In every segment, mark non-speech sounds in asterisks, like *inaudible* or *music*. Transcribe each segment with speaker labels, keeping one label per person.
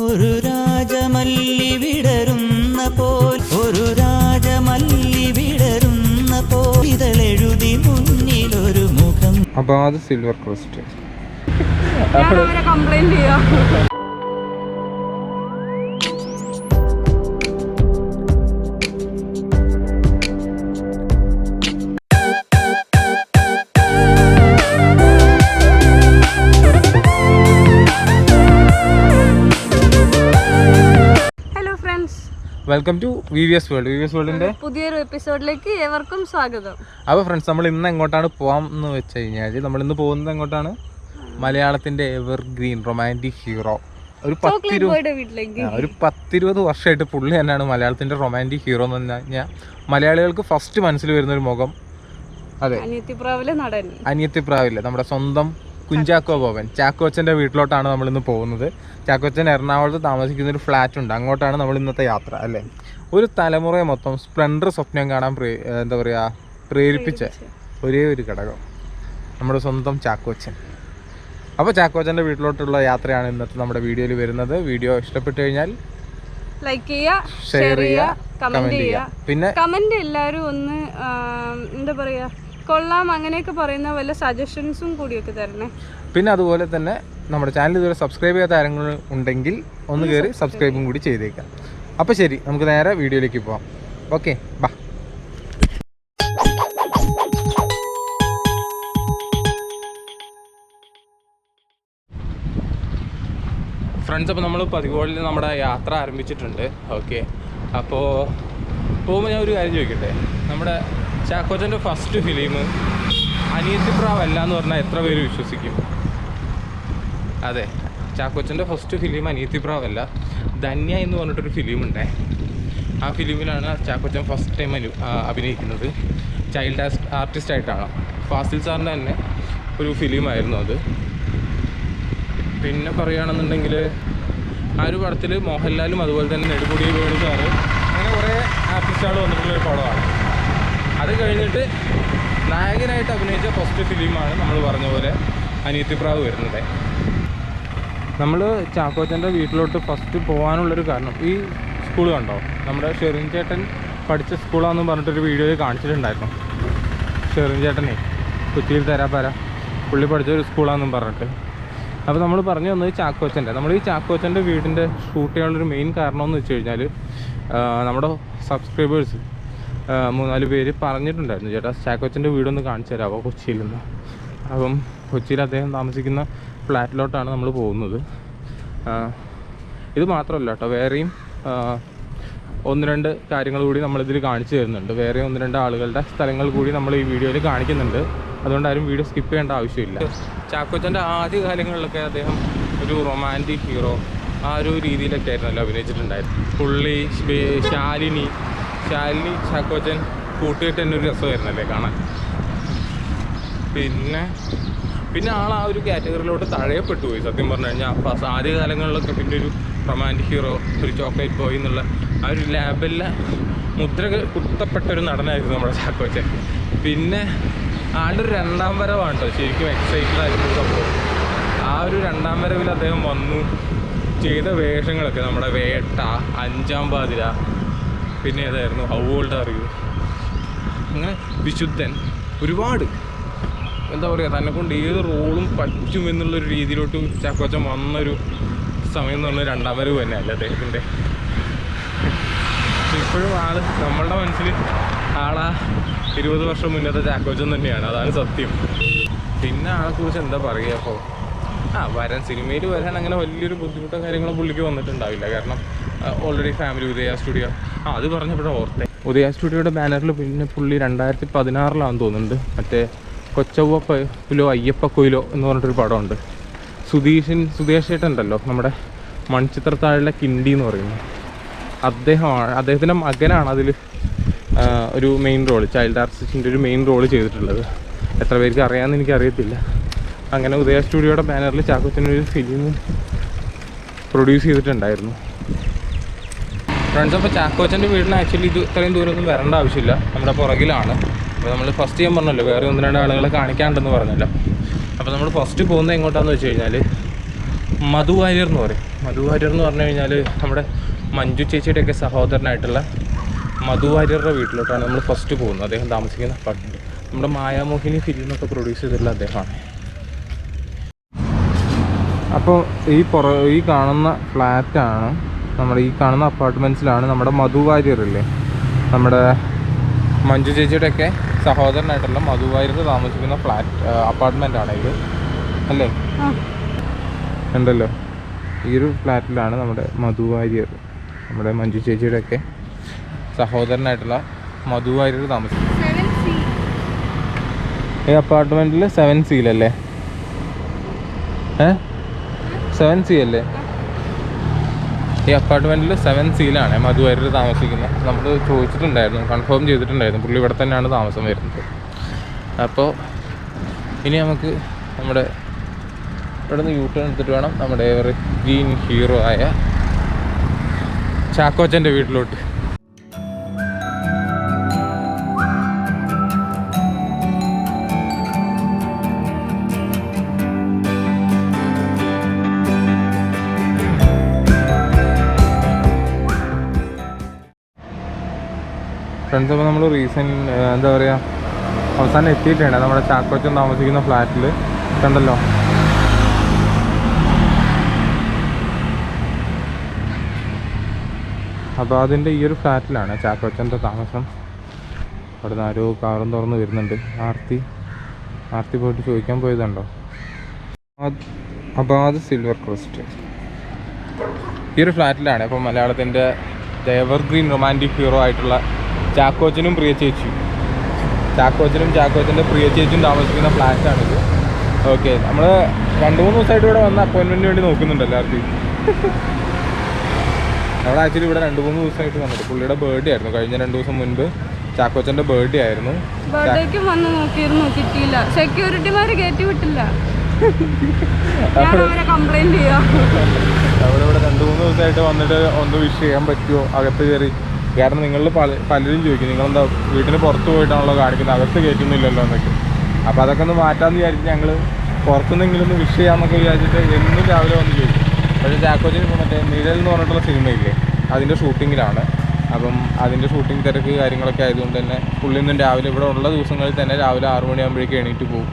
Speaker 1: ഒരു രാജമല്ലി വിടരുന്ന പോൽ ഒരു രാജമല്ലി വിടരുന്ന പോൽ. ഇതളെഴുതി മുന്നിൽ ഒരു മുഖം.
Speaker 2: Abad silver crest.
Speaker 3: കംപ്ലൈന്റ് ചെയ്യാം.
Speaker 2: Welcome to V V S world V V S വേൾഡിന്റെ
Speaker 3: പുതിയൊരു എപ്പിസോഡിലേക്ക് ഏവർക്കും സ്വാഗതം.
Speaker 2: അപ്പോൾ ഫ്രണ്ട്സ് നമ്മൾ ഇന്ന് എങ്ങോട്ടാണ് പോകാം എന്ന് വെച്ച് കഴിഞ്ഞാൽ നമ്മൾ ഇന്ന് പോകുന്നത് എങ്ങോട്ടാണ്? മലയാളത്തിന്റെ എവർ ഗ്രീൻ റൊമാന്റിക് ഹീറോ ഒരു പത്തിരുപത് ഒരു പത്തിരുപത് വർഷമായിട്ട് പുള്ളി തന്നെയാണ് മലയാളത്തിന്റെ റൊമാന്റിക് ഹീറോ എന്ന് പറഞ്ഞാൽ മലയാളികൾക്ക് ഫസ്റ്റ് മനസ്സിൽ വരുന്ന ഒരു മുഖം. അതെ.
Speaker 3: അനിയത്തിപ്രാവിലെ നടൻ.
Speaker 2: അനിയത്തിപ്രാവില്ലേ നമ്മുടെ സ്വന്തം കുഞ്ചാക്കോ ബോബൻ ചാക്കോച്ചന്റെ വീട്ടിലോട്ടാണ് നമ്മൾ ഇന്ന് പോകുന്നത് ചാക്കോച്ചൻ എറണാകുളത്ത് താമസിക്കുന്ന ഒരു ഫ്ലാറ്റ് ഉണ്ട് അങ്ങോട്ടാണ് നമ്മൾ ഇന്നത്തെ യാത്ര അല്ലേ? ഒരു തലമുറയെ മൊത്തം സ്പ്ലെൻഡർ സ്വപ്നം കാണാൻ പ്രേ- എന്താ പറയുക പ്രേരിപ്പിച്ച ഒരേ ഒരു ഘടകം. നമ്മുടെ സ്വന്തം ചാക്കോച്ചൻ അപ്പോൾ ചാക്കോച്ചന്റെ വീട്ടിലോട്ടുള്ള യാത്രയാണ് ഇന്നത്തെ നമ്മുടെ വീഡിയോയിൽ വരുന്നത്. വീഡിയോ ഇഷ്ടപ്പെട്ടു കഴിഞ്ഞാൽ
Speaker 3: ലൈക്ക് ചെയ്യുക
Speaker 2: ഷെയർ ചെയ്യുക
Speaker 3: കമന്റ് ചെയ്യുക.
Speaker 2: പിന്നെ
Speaker 3: കമന്റ് എല്ലാവരും ഒന്ന് എന്താ പറയാ കൊള്ളാം അങ്ങനെയൊക്കെ പറയുന്ന വല്ല സജഷൻസും കൂടിയൊക്കെ തരണേ.
Speaker 2: പിന്നെ അതുപോലെ തന്നെ നമ്മുടെ ചാനൽ ഇതുവരെ സബ്സ്ക്രൈബ് ചെയ്യാത്ത ആരെങ്കിലും ഉണ്ടെങ്കിൽ ഒന്ന് കയറി സബ്സ്ക്രൈബും കൂടി ചെയ്തേക്കാം. അപ്പോൾ ശരി നമുക്ക് നേരെ വീഡിയോയിലേക്ക് പോവാം. ഓക്കെ ബാ. ഫ്രണ്ട്സ് അപ്പോൾ നമ്മൾ പതിവോളിൽ നമ്മുടെ യാത്ര ആരംഭിച്ചിട്ടുണ്ട്. ഓക്കെ. അപ്പോൾ പോകുമ്പോൾ ഞാൻ ഒരു കാര്യം ചോദിക്കട്ടെ? നമ്മുടെ ചാക്കോച്ചന്റെ ഫസ്റ്റ് ഫിലിം അനിയത്തിപ്രാവല്ല എന്ന് പറഞ്ഞാൽ എത്ര പേര് വിശ്വസിക്കും? അതെ ചാക്കോച്ചന്റെ ഫസ്റ്റ് ഫിലിം അനിയത്തിപ്രാവല്ല ധന്യ എന്ന് പറഞ്ഞിട്ടൊരു ഫിലിം ഉണ്ടേ ആ ഫിലിമിലാണ് ചാക്കോച്ചൻ ഫസ്റ്റ് ടൈം അനു അഭിനയിക്കുന്നത്. ചൈൽഡ് ആർട്ടിസ്റ്റ് ആയിട്ടാണ്. ഫാസിൽ സാറിന്റെ തന്നെ ഒരു ഫിലിമായിരുന്നു അത്. പിന്നെ പറയുകയാണെന്നുണ്ടെങ്കിൽ ആ ഒരു പടത്തിൽ മോഹൻലാലും അതുപോലെ തന്നെ നെടുമുടി വേണു സാറ്. അങ്ങനെ കുറേ ആർട്ടിസ്റ്റുകൾ വന്നിട്ടുള്ളൊരു പടമാണ്. അത് കഴിഞ്ഞിട്ട് നായകനായിട്ട് അഭിനയിച്ച ഫസ്റ്റ് ഫിലിമാണ് നമ്മൾ പറഞ്ഞ പോലെ അനിയത്തിപ്രാവ് വരുന്നത്. നമ്മൾ ചാക്കോച്ചന്റെ വീട്ടിലോട്ട് ഫസ്റ്റ് പോകാനുള്ളൊരു കാരണം ഈ സ്കൂൾ കണ്ടോ? നമ്മുടെ ഷെറിൻ ചേട്ടൻ പഠിച്ച സ്കൂളാണെന്ന് പറഞ്ഞിട്ടൊരു വീഡിയോയിൽ കാണിച്ചിട്ടുണ്ടായിരുന്നു. ഷെറിൻ ചേട്ടനെ കൊച്ചിയിൽ പരാ പുള്ളി പഠിച്ച ഒരു സ്കൂളാണെന്നും പറഞ്ഞിട്ട്. അപ്പോൾ നമ്മൾ പറഞ്ഞു തന്നത് ചാക്കോച്ചന്റെ. നമ്മൾ ഈ ചാക്കോച്ചന്റെ വീടിന്റെ ഷൂട്ട് ചെയ്യാനുള്ളൊരു മെയിൻ കാരണമെന്ന് വെച്ച് കഴിഞ്ഞാൽ നമ്മുടെ സബ്സ്ക്രൈബേഴ്സ് മൂന്നാൽ പേര് പറഞ്ഞിട്ടുണ്ടായിരുന്നു. ചേട്ടാ ചാക്കോച്ചന്റെ വീടൊന്ന് കാണിച്ചു തരാമോ കൊച്ചിയിൽ നിന്ന് അപ്പം കൊച്ചിയിൽ അദ്ദേഹം താമസിക്കുന്ന ഫ്ലാറ്റിലോട്ടാണ് നമ്മൾ പോകുന്നത്. ഇത് മാത്രമല്ല കേട്ടോ വേറെയും ഒന്ന് രണ്ട് കാര്യങ്ങൾ കൂടി നമ്മളിതിൽ കാണിച്ചു തരുന്നുണ്ട്. വേറെ ഒന്ന് രണ്ട് ആളുകളുടെ സ്ഥലങ്ങൾ കൂടി നമ്മൾ ഈ വീഡിയോയിൽ കാണിക്കുന്നുണ്ട്. അതുകൊണ്ട് ആരും വീഡിയോ സ്കിപ്പ് ചെയ്യേണ്ട ആവശ്യമില്ല. ചാക്കോച്ചന്റെ ആദ്യ കാലങ്ങളിലൊക്കെ അദ്ദേഹം ഒരു റൊമാന്റിക് ഹീറോ ആ ഒരു രീതിയിലൊക്കെ ആയിരുന്നല്ലോ അഭിനയിച്ചിട്ടുണ്ടായിരുന്നു പുള്ളി ശാലിനി ശാലിനി ചാക്കോച്ചൻ കൂട്ടുകെട്ട് തന്നെ ഒരു രസമായിരുന്നല്ലേ കാണാൻ. പിന്നെ പിന്നെ ആൾ ആ ഒരു കാറ്റഗറിയിലോട്ട് തഴയപ്പെട്ടു പോയി. സത്യം പറഞ്ഞു കഴിഞ്ഞാൽ ഫസ്റ്റ് ആദ്യ കാലങ്ങളിലൊക്കെ പിന്നെ ഒരു റൊമാന്റിക് ഹീറോ ഒരു ചോക്ലേറ്റ് ബോയ് എന്നുള്ള ആ ഒരു ലാബിലെ മുദ്ര കുത്തപ്പെട്ട ഒരു നടനായിരുന്നു നമ്മുടെ ചാക്കോച്ചൻ. പിന്നെ ആളുടെ ഒരു രണ്ടാം വരവാണ് കേട്ടോ ശരിക്കും എക്സൈറ്റഡ് ആയിരുന്നു സംഭവം ആ ഒരു രണ്ടാം വരവിൽ അദ്ദേഹം വന്നു. ചെയ്ത വേഷങ്ങളൊക്കെ നമ്മുടെ വേട്ട അഞ്ചാം പാതിര പിന്നെ ഏതായിരുന്നു? ഹൗ ഓൾഡ് അറിയൂ അങ്ങനെ വിശുദ്ധൻ ഒരുപാട്. എന്താ പറയുക തന്നെ കൊണ്ട് ഏത് റോളും പറ്റും എന്നുള്ളൊരു രീതിയിലോട്ട് ചാക്കോച്ചൻ വന്നൊരു സമയം എന്ന് പറഞ്ഞാൽ രണ്ടാം വരവ് തന്നെയല്ല അദ്ദേഹത്തിന്റെ. ഇപ്പോഴും ആൾ നമ്മളുടെ മനസ്സിൽ ആളാ ഇരുപത് വർഷം മുന്നത്തെ ചാക്കോച്ചൻ തന്നെയാണ്. അതാണ് സത്യം. പിന്നെ ആളെക്കുറിച്ച് എന്താ പറയുക അപ്പോൾ ആ വരാൻ സിനിമയിൽ വരാൻ അങ്ങനെ വലിയൊരു ബുദ്ധിമുട്ടോ കാര്യങ്ങളോ പുള്ളിക്ക് വന്നിട്ടുണ്ടാവില്ല. കാരണം ഓൾറെഡി ഫാമിലി ഉദയ സ്റ്റുഡിയോ ആ അത് പറഞ്ഞപ്പോഴാണ് ഓർത്തെ. ഉദയ സ്റ്റുഡിയോയുടെ ബാനറിൽ പിന്നെ പുള്ളി രണ്ടായിരത്തി പതിനാറിലാണെന്ന് തോന്നുന്നുണ്ട്. മറ്റേ കൊച്ചവ്വ കൊയിലോ അയ്യപ്പ കൊയിലോ എന്ന് പറഞ്ഞിട്ടൊരു പടമുണ്ട്. സുധീഷൻ സുധീഷ് ചേട്ടൻ ഉണ്ടല്ലോ നമ്മുടെ മൺചിത്രത്താഴിലെ കിണ്ടി എന്ന് പറയുന്നത്. അദ്ദേഹമാണ് അദ്ദേഹത്തിന്റെ മകനാണ് അതിൽ ഒരു മെയിൻ റോൾ ചൈൽഡ് ആർട്ടിസ്റ്റിന്റെ ഒരു മെയിൻ റോൾ ചെയ്തിട്ടുള്ളത്. എത്ര പേർക്ക് അറിയാമെന്ന് എനിക്കറിയത്തില്ല. അങ്ങനെ ഉദയ സ്റ്റുഡിയോയുടെ ബാനറിൽ ചാക്കോച്ചനൊരു ഫിലിം പ്രൊഡ്യൂസ് ചെയ്തിട്ടുണ്ടായിരുന്നു. ഫ്രണ്ട്സ് അപ്പോൾ ചാക്കോച്ചന്റെ വീടിന് ആക്ച്വലി ഇത് ഇത്രയും ദൂരമൊന്നും വരേണ്ട ആവശ്യമില്ല. നമ്മുടെ പുറകിലാണ്. അപ്പോൾ നമ്മൾ ഫസ്റ്റ് ചെയ്യാൻ പറഞ്ഞല്ലോ വേറെ ഒന്ന് രണ്ട് ആളുകളെ കാണിക്കാണ്ടെന്ന് പറഞ്ഞല്ലോ. അപ്പോൾ നമ്മൾ ഫസ്റ്റ് പോകുന്നത് എങ്ങോട്ടാന്ന് വെച്ച് കഴിഞ്ഞാൽ മധു വാര്യർ എന്ന് പറയും. മധു വാര്യർ എന്ന് പറഞ്ഞു കഴിഞ്ഞാൽ നമ്മുടെ മഞ്ജു ചേച്ചിയുടെയൊക്കെ സഹോദരനായിട്ടുള്ള മധു വാര്യറുടെ വീട്ടിലോട്ടാണ് നമ്മൾ ഫസ്റ്റ് പോകുന്നത്. അദ്ദേഹം താമസിക്കുന്ന അപ്പാർട്ട്മെന്റ് നമ്മുടെ മായാമോഹിനി ഫിലിമൊക്കെ പ്രൊഡ്യൂസ് ചെയ്തിട്ടുള്ള അദ്ദേഹമാണ്. അപ്പോൾ ഈ പുറ ഈ കാണുന്ന ഫ്ലാറ്റാണ് നമ്മുടെ ഈ കാണുന്ന അപ്പാർട്ട്മെന്റ്സിലാണ് നമ്മുടെ മധു വാര്യർ ഇല്ലേ? നമ്മുടെ മഞ്ജു ചേച്ചിയുടെ ഒക്കെ സഹോദരനായിട്ടുള്ള മധു വാര്യർ താമസിക്കുന്ന ഫ്ലാറ്റ് അപ്പാർട്ട്മെന്റ് ആണ് ഇത്. അല്ലേ? ഉണ്ടല്ലോ. ഈ ഒരു ഫ്ലാറ്റിലാണ് നമ്മുടെ മധു വാര്യർ നമ്മുടെ മഞ്ജു ചേച്ചിയുടെ ഒക്കെ സഹോദരനായിട്ടുള്ള മധു വാര്യർ താമസിക്കുന്നത്. ഈ അപ്പാർട്ട്മെന്റിൽ സെവൻ സിയിലല്ലേ ഏ? സെവൻ സി അല്ലേ? ഈ അപ്പാർട്ട്മെന്റിൽ സെവൻ സീലാണ് മധുവരിൽ താമസിക്കുന്നത് നമ്മൾ ചോദിച്ചിട്ടുണ്ടായിരുന്നു. കൺഫേം ചെയ്തിട്ടുണ്ടായിരുന്നു. പുള്ളി ഇവിടെ തന്നെയാണ് താമസം വരുന്നത്. അപ്പോൾ ഇനി നമുക്ക് നമ്മുടെ ഇവിടെ നിന്ന് യൂ ടേൺ എടുത്തിട്ട് വേണം നമ്മുടെ ഗ്രീൻ ഹീറോ ആയ ചാക്കോച്ചന്റെ വീട്ടിലോട്ട്. ഫ്രണ്ട്സ് അപ്പോൾ നമ്മൾ റീസെന്റ് എന്താ പറയുക അവസാനം എത്തിയിട്ടുണ്ട്. നമ്മുടെ ചാക്കോച്ചൻ താമസിക്കുന്ന ഫ്ലാറ്റിൽ കണ്ടല്ലോ? അപ്പോൾ അതിന്റെ ഈ ഒരു ഫ്ലാറ്റിലാണ് ചാക്കോച്ചന്റെ താമസം. അവിടെ നിന്ന് ആരോ കാറും തുറന്ന് വരുന്നുണ്ട്. ആർത്തി ആർത്തി പോയിട്ട് ചോദിക്കാൻ പോയതുണ്ടോ? അപ്പോൾ അത് സിൽവർ ക്രോസ്റ്റ്. ഈ ഒരു ഫ്ലാറ്റിലാണ് ഇപ്പോൾ മലയാളത്തിന്റെ ഗ്രീൻ റൊമാന്റിക് ഹീറോ ആയിട്ടുള്ള ചാക്കോച്ചനും പ്രിയ ചേച്ചിയും. ചാക്കോച്ചനും ചാക്കോച്ചന്റെ പ്രിയ ചേച്ചിയും താമസിക്കുന്ന ഫ്ലാറ്റാണിത് ഓക്കെ നമ്മൾ രണ്ട് മൂന്ന് ദിവസമായിട്ട് ഇവിടെ വന്ന അപ്പോയിൻമെന്റിന് വേണ്ടി നോക്കുന്നുണ്ട് എല്ലാവർക്കും. നമ്മൾ ആക്ച്വലി ഇവിടെ രണ്ട് മൂന്ന് ദിവസമായിട്ട് വന്നത് പുള്ളിയുടെ ബർത്ത്ഡേ ആയിരുന്നു. കഴിഞ്ഞ രണ്ട് ദിവസം മുൻപ് ചാക്കോച്ചന്റെ ബർത്ത്ഡേ ആയിരുന്നു.
Speaker 3: അവരവിടെ വന്ന് നോക്കിയിരുന്നു കിട്ടിയില്ല. സെക്യൂരിറ്റിമാര് കയറ്റി വിട്ടില്ല. ഞാൻ അവരെ കംപ്ലൈന്റ് ചെയ്യാം.
Speaker 2: അവിടെ ഇവിടെ രണ്ട് മൂന്ന് ദിവസമായിട്ട് വന്നിട്ട് ഒന്ന് വിഷ് ചെയ്യാൻ പറ്റുമോ? അകത്ത് കയറി. കാരണം നിങ്ങളിൽ പല പലരും ചോദിക്കും നിങ്ങളെന്താ വീട്ടിന് പുറത്ത് പോയിട്ടാണല്ലോ കാണിക്കുന്നത് അകത്ത് കയറ്റുന്നില്ലല്ലോ എന്നൊക്കെ. അപ്പോൾ അതൊക്കെ ഒന്ന് മാറ്റാമെന്ന് വിചാരിച്ച് ഞങ്ങൾ പുറത്തുനിന്നെങ്കിലും ഒന്ന് വിഷ് ചെയ്യാമെന്നൊക്കെ വിചാരിച്ചിട്ട് എന്നും രാവിലെ വന്ന് ചോദിക്കും. പക്ഷേ ചാക്കോച്ചിന് ഇപ്പോൾ മറ്റേ നിഴൽ എന്ന് പറഞ്ഞിട്ടുള്ള സിനിമയില്ലേ അതിന്റെ ഷൂട്ടിങ്ങിലാണ്. അപ്പം അതിന്റെ ഷൂട്ടിംഗ് തിരക്ക് കാര്യങ്ങളൊക്കെ ആയതുകൊണ്ട് തന്നെ പുള്ളി ഇന്നും രാവിലെ ഇവിടെ ഉള്ള ദിവസങ്ങളിൽ തന്നെ രാവിലെ ആറു മണിയാകുമ്പോഴേക്കും എണീറ്റ് പോകും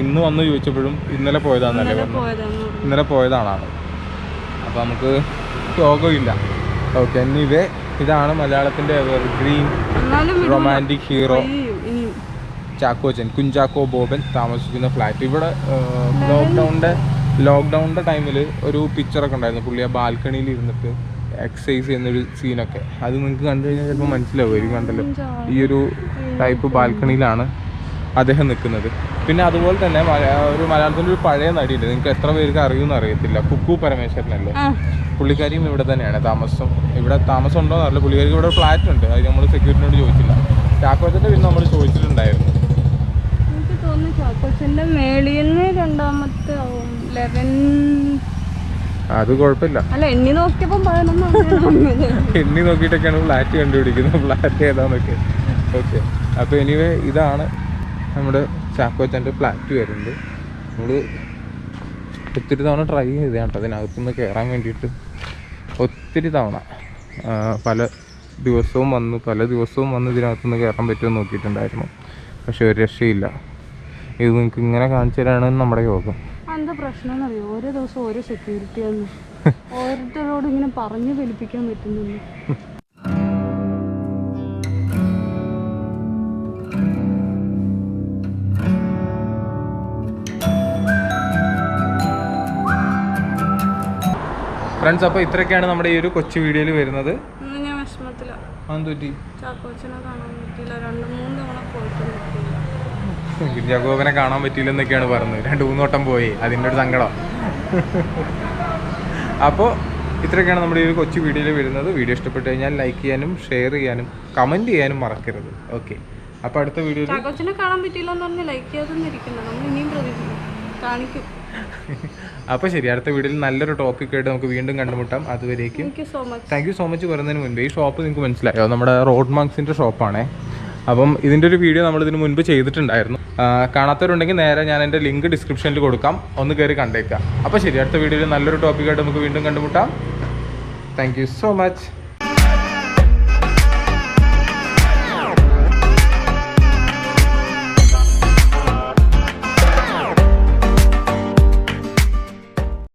Speaker 2: ഇന്ന് വന്ന് ചോദിച്ചപ്പോഴും ഇന്നലെ പോയതാണെന്നല്ലേ പറഞ്ഞു. ഇന്നലെ പോയതാണ് അപ്പം അപ്പോൾ നമുക്ക് യോഗമില്ല ഓക്കെ ഇവേ ഇതാണ് മലയാളത്തിന്റെ evergreen romantic hero Chakochan Kunchacko Boban താമസിക്കുന്ന ഫ്ലാറ്റ് ഇവിടെ ലോക്ക്ഡൗണിന്റെ ലോക്ക്ഡൗണിന്റെ ടൈമിൽ ഒരു പിക്ചറൊക്കെ ഉണ്ടായിരുന്നു. പുള്ളി ആ ബാൽക്കണിയിൽ ഇരുന്നിട്ട് എക്സസൈസ് ചെയ്യുന്നൊരു സീനൊക്കെ അത് നിങ്ങൾക്ക് കണ്ടു കഴിഞ്ഞാൽ ചിലപ്പോൾ മനസ്സിലാവും. കണ്ടല്ലോ. ഈ ഒരു ടൈപ്പ് ബാൽക്കണിയിലാണ് അദ്ദേഹം നിൽക്കുന്നത്. പിന്നെ അതുപോലെ തന്നെ ഒരു മലയാളത്തിന്റെ ഒരു പഴയ നടിയുണ്ട്. നിങ്ങൾക്ക് എത്ര പേർക്ക് അറിയുമെന്ന് അറിയത്തില്ല. കുക്കു പരമേശ്വരനല്ലേ? പുള്ളിക്കാരിയും ഇവിടെ തന്നെയാണ് താമസം. ഇവിടെ താമസം ഉണ്ടോ എന്നറിയില്ല പുള്ളിക്കാരിക്ക് ഇവിടെ ഫ്ലാറ്റ് ഉണ്ട്. അത് നമ്മൾ സെക്യൂരിറ്റിനോട് ചോദിച്ചില്ല. ചാക്കോച്ചന്റെ പിന്നെ നമ്മൾ ചോദിച്ചിട്ടുണ്ടായിരുന്നു.
Speaker 3: രണ്ടാമത്തെ ലെവൻ
Speaker 2: അത് കുഴപ്പമില്ല.
Speaker 3: എണ്ണി
Speaker 2: നോക്കിയിട്ടൊക്കെയാണ് ഫ്ലാറ്റ് കണ്ടുപിടിക്കുന്നത്. ഫ്ലാറ്റ് ഏതാന്നൊക്കെ. ഓക്കെ. അപ്പോൾ എനിവേ ഇതാണ് നമ്മുടെ ചാക്കോച്ചന്റെ ഫ്ലാറ്റ് വരുന്നുണ്ട്. നമ്മൾ ഒത്തിരി തവണ ട്രൈ ചെയ്തതാണ് കേട്ടോ അതിനകത്തുനിന്ന് കയറാൻ വേണ്ടിയിട്ട്. ഒത്തിരി തവണ. പല ദിവസവും വന്ന് പല ദിവസവും വന്ന് ഇതിനകത്തുനിന്ന് കയറാൻ പറ്റുമെന്ന് നോക്കിയിട്ടുണ്ടായിരുന്നു. പക്ഷെ ഒരു രക്ഷയില്ല. ഇത് നിങ്ങൾക്ക് ഇങ്ങനെ കാണിച്ചു തരാണ് നമ്മുടെ യോഗം.
Speaker 3: എന്താ പ്രശ്നം എന്നറിയോ? ഓരോ ദിവസം ഓരോ സെക്യൂരിറ്റി ആണ്. *laughs* ഓരോരുത്തരോട് ഇങ്ങനെ പറഞ്ഞു ഫലിപ്പിക്കാൻ പറ്റുന്നില്ല. *laughs*
Speaker 2: ഫ്രണ്ട്സ് അപ്പോൾ ഇത്രയൊക്കെയാണ് നമ്മുടെ ഈ ഒരു കൊച്ചു വീഡിയോയിൽ വരുന്നത്.
Speaker 3: ഗിരിജാഗോപനെ കാണാൻ പറ്റിയില്ല.
Speaker 2: കാണാൻ പറ്റിയില്ലെന്നൊക്കെയാണ് പറഞ്ഞത്. രണ്ട് മൂന്ന് വട്ടം പോയി. അതിന്റെ ഒരു സങ്കടം. അപ്പോൾ ഇത്രയൊക്കെയാണ് നമ്മുടെ ഈ ഒരു കൊച്ചു വീഡിയോയിൽ വരുന്നത്. വീഡിയോ ഇഷ്ടപ്പെട്ട് കഴിഞ്ഞാൽ ലൈക്ക് ചെയ്യാനും ഷെയർ ചെയ്യാനും കമന്റ് ചെയ്യാനും മറക്കരുത്. ഓക്കെ അപ്പോൾ അടുത്ത
Speaker 3: വീഡിയോ കാണാൻ പറ്റിയില്ല എന്ന് പറഞ്ഞ് ലൈക്ക് ചെയ്യാതെ കാണിക്കും.
Speaker 2: അപ്പോൾ ശരി അടുത്ത വീഡിയോയിൽ നല്ലൊരു ടോപ്പിക് ആയിട്ട് നമുക്ക് വീണ്ടും കണ്ടുമുട്ടാം. അതുവരേക്കും
Speaker 3: താങ്ക് യു സോ മച്ച്
Speaker 2: വരുന്നതിന് പറയുന്നതിന് മുൻപ്. ഈ ഷോപ്പ് നിങ്ങൾക്ക് മനസ്സിലായോ? നമ്മുടെ റോഡ് മാർക്സിന്റെ ഷോപ്പാണേ അപ്പം ഇതിന്റെ ഒരു വീഡിയോ നമ്മൾ ഇതിന് മുൻപ് ചെയ്തിട്ടുണ്ടായിരുന്നു. കാണാത്തവരുണ്ടെങ്കിൽ നേരെ ഞാൻ എന്റെ ലിങ്ക് ഡിസ്ക്രിപ്ഷനിൽ കൊടുക്കാം. ഒന്ന് കയറി കണ്ടേക്കാം. അപ്പോൾ ശരി അടുത്ത വീഡിയോയിൽ നല്ലൊരു ടോപ്പിക്കായിട്ട് നമുക്ക് വീണ്ടും കണ്ടുമുട്ടാം. Thank you so much